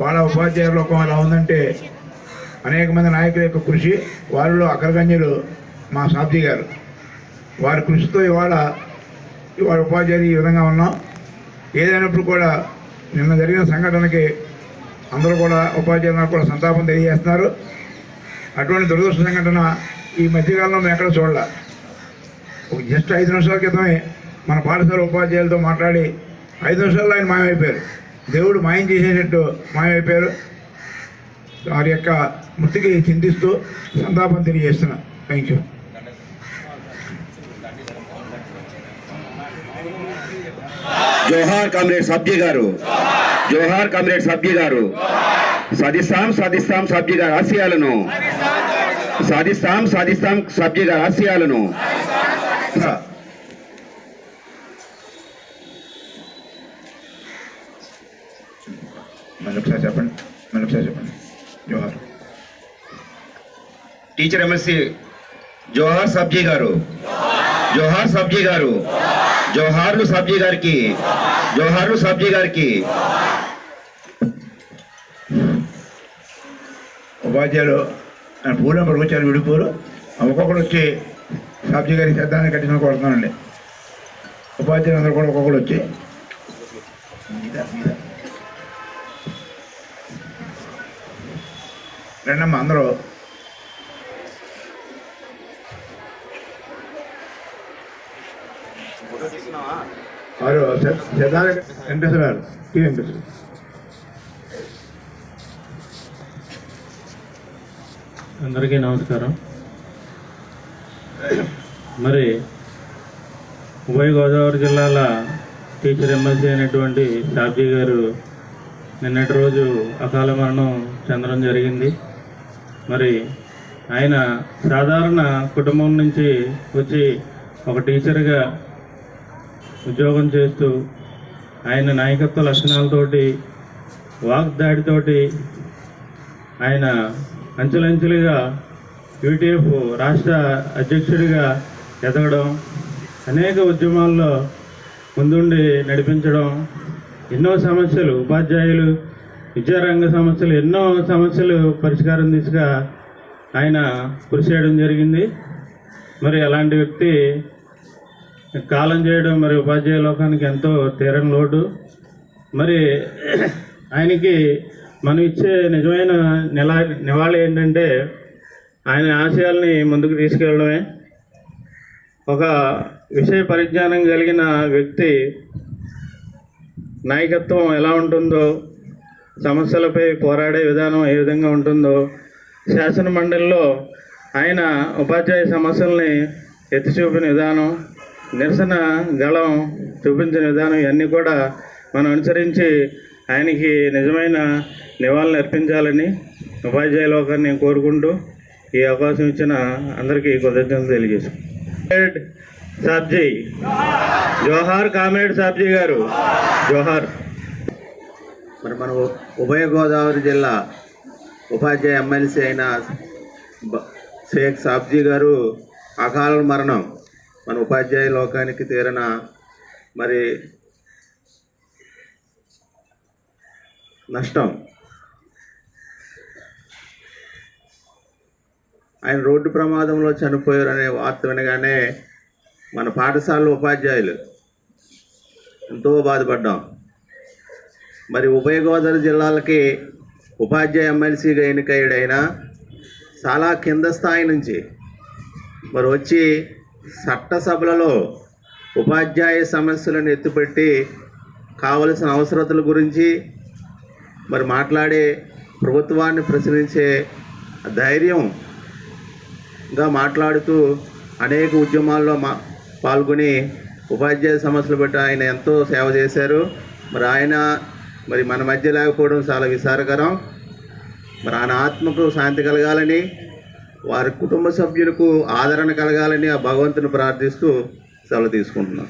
వాళ్ళ ఉపాధ్యాయ లోకం ఎలా ఉందంటే అనేక మంది నాయకుల యొక్క కృషి వారిలో అగ్రగణ్యులు మా సాబ్జీ గారు. వారి కృషితో ఇవాళ ఇవాళ ఉపాధ్యాయులు ఈ విధంగా ఉన్నాం. ఏదైనప్పుడు కూడా నిన్న జరిగిన సంఘటనకి అందరూ కూడా ఉపాధ్యాయులు కూడా సంతాపం తెలియజేస్తున్నారు. అటువంటి దురదృష్ట సంఘటన ఈ మధ్యకాలంలో మేము ఎక్కడ చూడాల. ఒక జస్ట్ ఐదు నిమిషాల క్రితమే మన పాఠశాల ఉపాధ్యాయులతో మాట్లాడి ఐదు నిమిషాల్లో ఆయన మాయమైపోయారు. దేవుడు మాయం చేసేటట్టు మాయమైపోయారు. వారి యొక్క మృతికి చింతిస్తూ సంతాపం తెలియజేస్తున్నా. థ్యాంక్ యూ జోహార్ కామ్రేడ్ సబ్జీ గారు. జోహార్ కామ్రేడ్ సబ్జీ గారు. సాధిస్తాం సాధిస్తాం సబ్జీ గారి ఆశయాలను. సాధిస్తాం సాధిస్తాం సబ్జీ గారి ఆశయాలను. మళ్ళీ ఒకసారి చెప్పండి మళ్ళీ ఒకసారి చెప్పండి జోహార్ టీచర్ ఎమ్మెల్సీ జోహార్ సబ్జీ గారు జోహార్ సబ్జీ గారు జోహార్లు సబ్జీ గారికి జోహార్లు సబ్జీ గారికి ఉపాధ్యాయులు ఆయన పూలు నెంబర్కి వచ్చారు విడిపోరు ఒక్కొక్కరు వచ్చి సబ్జీ గారి శ్రద్ధాన్ని కట్టిన కొడుతున్నానండి ఉపాధ్యాయులు అందరూ కూడా ఒక్కొక్కరు వచ్చి రండమ్మా అందరూ. వారు టీ వెంకటేశ్వర అందరికీ నమస్కారం. మరి ఉభయ గోదావరి జిల్లాల టీచర్ ఎమ్మెల్సీ అయినటువంటి షాబ్జీ గారు నిన్నటి రోజు అకాల మరణం చెందడం జరిగింది. మరి ఆయన సాధారణ కుటుంబం నుంచి వచ్చి ఒక టీచర్గా ఉద్యోగం చేస్తూ ఆయన నాయకత్వ లక్షణాలతోటి వాగ్దాడితోటి ఆయన అంచెలంచెలుగా యూటీఎఫ్ రాష్ట్ర అధ్యక్షుడిగా ఎదగడం అనేక ఉద్యమాల్లో ముందుండి నడిపించడం ఎన్నో సమస్యలు ఉపాధ్యాయులు విద్యారంగ సమస్యలు ఎన్నో సమస్యలు పరిష్కారం దిశగా ఆయన కృషి చేయడం జరిగింది. మరి అలాంటి వ్యక్తి కాలం చేయడం మరి ఉపాధ్యాయ లోకానికి ఎంతో తీరని లోటు. మరి ఆయనకి మనం ఇచ్చే నిజమైన నిల నివాళి ఏంటంటే ఆయన ఆశయాల్ని ముందుకు తీసుకెళ్ళడమే. ఒక విషయ పరిజ్ఞానం కలిగిన వ్యక్తి నాయకత్వం ఎలా ఉంటుందో సమస్యలపై పోరాడే విధానం ఏ విధంగా ఉంటుందో శాసన మండలిలో ఆయన ఉపాధ్యాయ సమస్యల్ని ఎత్తి చూపిన విధానం నిరసన గళం చూపించిన విధానం ఇవన్నీ కూడా మనం అనుసరించి ఆయనకి నిజమైన నివాళులు అర్పించాలని ఉపాధ్యాయ లోకాన్ని నేను కోరుకుంటూ ఈ అవకాశం ఇచ్చిన అందరికీ కృతజ్ఞతలు తెలియజేస్తాను సాబ్జీ జోహార్ కామ్రేడ్ సాబ్జీ గారు. జోహార్. మరి మన ఉభయ గోదావరి జిల్లా ఉపాధ్యాయ ఎమ్మెల్సీ అయిన బ- షేక్ సాబ్జీ గారు అకాల మరణం మన ఉపాధ్యాయ లోకానికి తీరిన మరి నష్టం. ఆయన రోడ్డు ప్రమాదంలో చనిపోయారు అనే వార్త వినగానే మన పాఠశాల ఉపాధ్యాయులు ఎంతో బాధపడ్డాం. మరి ఉభయ గోదావరి జిల్లాలకి ఉపాధ్యాయ ఎమ్మెల్సీగా ఎన్నికయ్యాడైనా చాలా కింద స్థాయి నుంచి మరి వచ్చి చట్టసభలలో ఉపాధ్యాయ సమస్యలను ఎత్తుపెట్టి కావలసిన అవసరతల గురించి మరి మాట్లాడే ప్రభుత్వాన్ని ప్రశ్నించే ధైర్యంగా మాట్లాడుతూ అనేక ఉద్యమాల్లో మా పాల్గొని ఉపాధ్యాయ సమస్యలు బట్టి ఆయన ఎంతో సేవ చేశారు. మరి ఆయన మరి మన మధ్య లేకపోవడం చాలా విచారకరం మరి ఆయన ఆత్మకు శాంతి కలగాలని వారి కుటుంబ సభ్యులకు ఆదరణ కలగాలని ఆ భగవంతుని ప్రార్థిస్తూ సెలవు తీసుకుంటున్నాం.